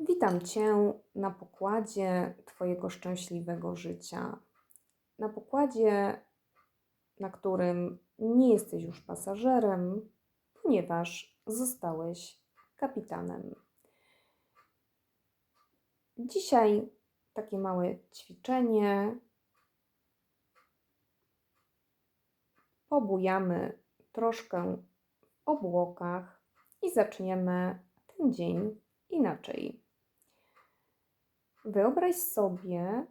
Witam Cię na pokładzie Twojego szczęśliwego życia. Na pokładzie, na którym nie jesteś już pasażerem, ponieważ zostałeś kapitanem. Dzisiaj takie małe ćwiczenie. Pobujamy troszkę w obłokach i zaczniemy ten dzień inaczej. Wyobraź sobie,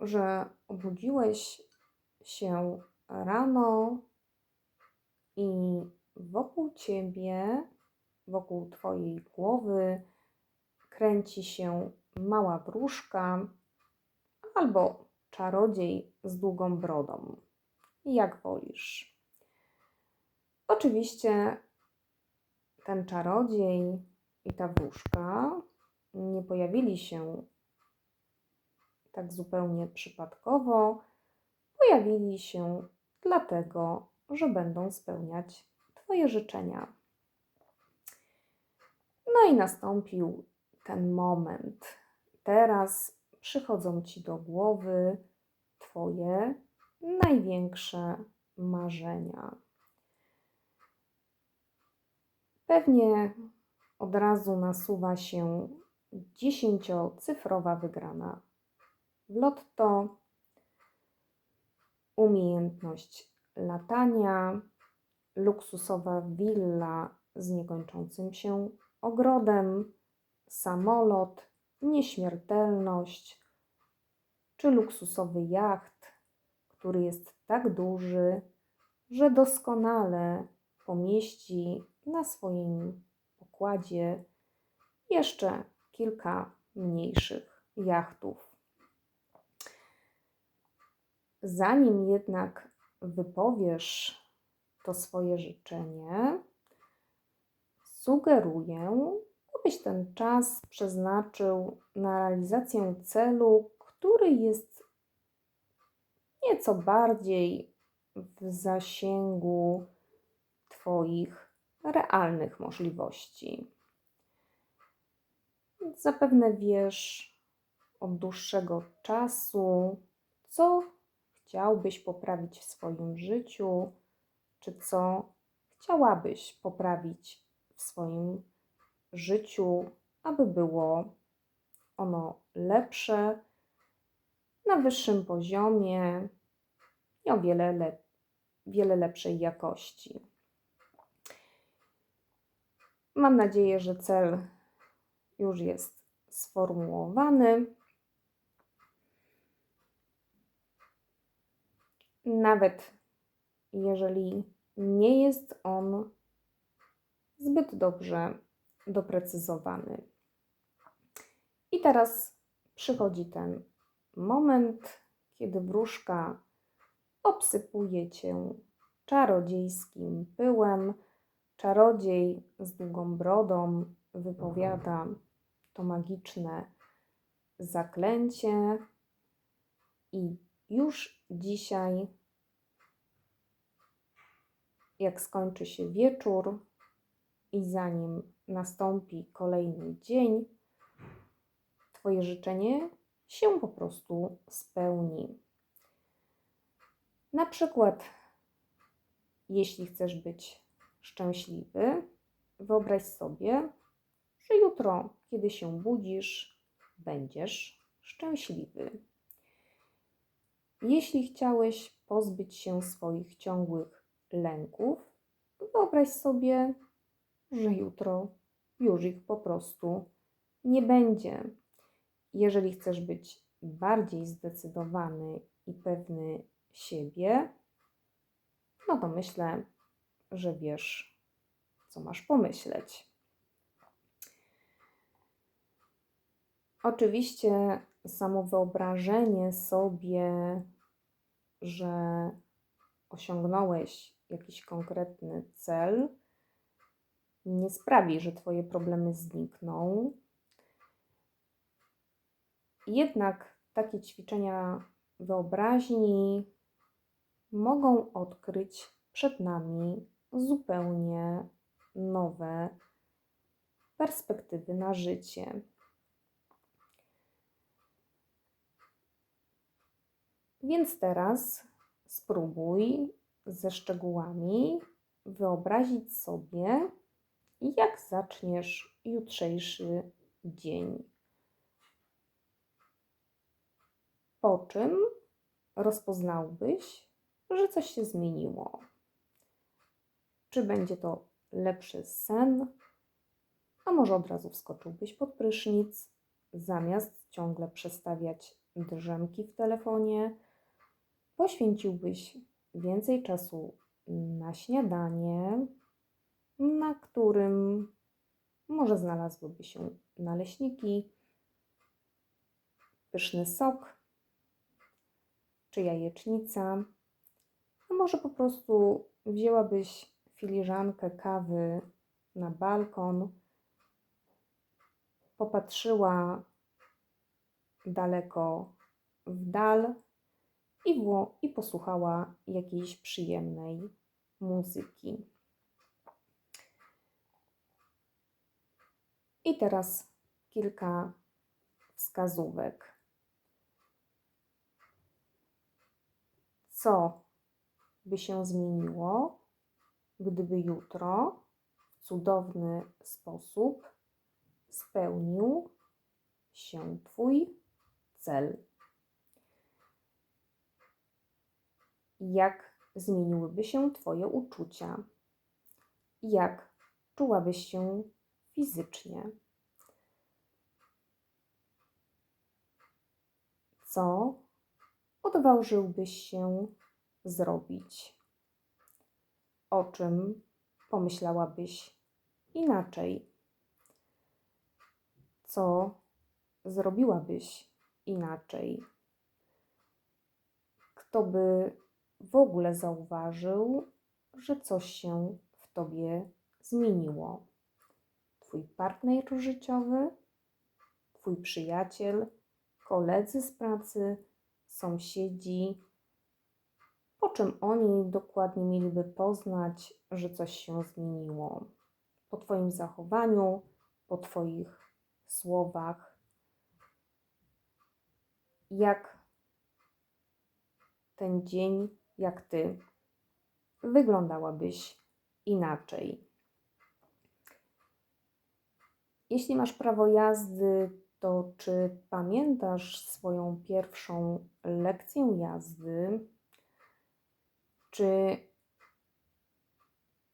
że obudziłeś się rano i wokół ciebie, wokół twojej głowy kręci się mała wróżka albo czarodziej z długą brodą. Jak wolisz. Oczywiście ten czarodziej i ta wróżka nie pojawili się tak zupełnie przypadkowo, pojawili się dlatego, że będą spełniać Twoje życzenia. No i nastąpił ten moment. Teraz przychodzą Ci do głowy Twoje największe marzenia. Pewnie od razu nasuwa się dziesięciocyfrowa wygrana w lotto, umiejętność latania, luksusowa willa z niekończącym się ogrodem, samolot, nieśmiertelność czy luksusowy jacht, który jest tak duży, że doskonale pomieści na swoim pokładzie jeszcze kilka mniejszych jachtów. Zanim jednak wypowiesz to swoje życzenie, sugeruję, abyś ten czas przeznaczył na realizację celu, który jest nieco bardziej w zasięgu Twoich realnych możliwości. Zapewne wiesz od dłuższego czasu, co chciałbyś poprawić w swoim życiu, czy co chciałabyś poprawić w swoim życiu, aby było ono lepsze, na wyższym poziomie i o wiele, le wiele lepszej jakości. Mam nadzieję, że cel już jest sformułowany. Nawet jeżeli nie jest on zbyt dobrze doprecyzowany. I teraz przychodzi ten moment, kiedy wróżka obsypuje cię czarodziejskim pyłem. Czarodziej z długą brodą wypowiada to magiczne zaklęcie i już dzisiaj, jak skończy się wieczór i zanim nastąpi kolejny dzień, Twoje życzenie się po prostu spełni. Na przykład, jeśli chcesz być szczęśliwy, wyobraź sobie, że jutro, kiedy się budzisz, będziesz szczęśliwy. Jeśli chciałeś pozbyć się swoich ciągłych lęków, wyobraź sobie, że jutro już ich po prostu nie będzie. Jeżeli chcesz być bardziej zdecydowany i pewny siebie, no to myślę, że wiesz, co masz pomyśleć. Oczywiście samo wyobrażenie sobie, że osiągnąłeś jakiś konkretny cel, nie sprawi, że Twoje problemy znikną. Jednak takie ćwiczenia wyobraźni mogą odkryć przed nami zupełnie nowe perspektywy na życie. Więc teraz spróbuj ze szczegółami wyobrazić sobie, jak zaczniesz jutrzejszy dzień. Po czym rozpoznałbyś, że coś się zmieniło. Czy będzie to lepszy sen, a może od razu wskoczyłbyś pod prysznic, zamiast ciągle przestawiać drzemki w telefonie, poświęciłbyś więcej czasu na śniadanie, na którym może znalazłyby się naleśniki, pyszny sok czy jajecznica, a może po prostu wzięłabyś filiżankę kawy na balkon, popatrzyła daleko w dal i, i posłuchała jakiejś przyjemnej muzyki. I teraz kilka wskazówek. Co by się zmieniło, gdyby jutro w cudowny sposób spełnił się Twój cel? Jak zmieniłyby się Twoje uczucia? Jak czułabyś się fizycznie? Co odważyłbyś się zrobić? O czym pomyślałabyś inaczej? Co zrobiłabyś inaczej? Kto by w ogóle zauważył, że coś się w tobie zmieniło? Twój partner życiowy, twój przyjaciel, koledzy z pracy, sąsiedzi, po czym oni dokładnie mieliby poznać, że coś się zmieniło? Po Twoim zachowaniu, po Twoich słowach. Jak ten dzień, jak Ty wyglądałabyś inaczej? Jeśli masz prawo jazdy, to czy pamiętasz swoją pierwszą lekcję jazdy? Czy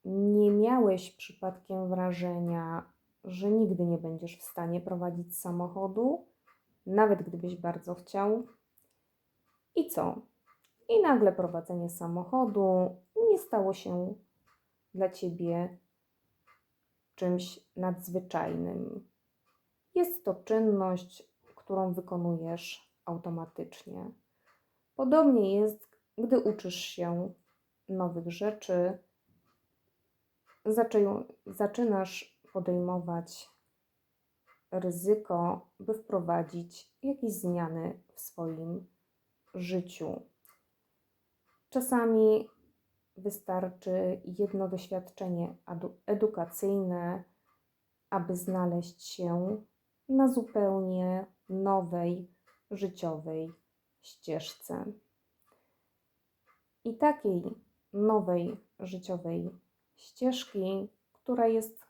nie miałeś przypadkiem wrażenia, że nigdy nie będziesz w stanie prowadzić samochodu, nawet gdybyś bardzo chciał? I co? I nagle prowadzenie samochodu nie stało się dla ciebie czymś nadzwyczajnym. Jest to czynność, którą wykonujesz automatycznie. Podobnie jest, gdy uczysz się nowych rzeczy, zaczynasz podejmować ryzyko, by wprowadzić jakieś zmiany w swoim życiu. Czasami wystarczy jedno doświadczenie edukacyjne, aby znaleźć się na zupełnie nowej życiowej ścieżce. I takiej nowej życiowej ścieżki, która jest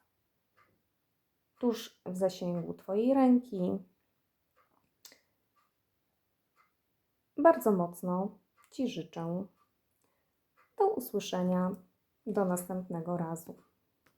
tuż w zasięgu Twojej ręki, bardzo mocno Ci życzę. Do usłyszenia do następnego razu.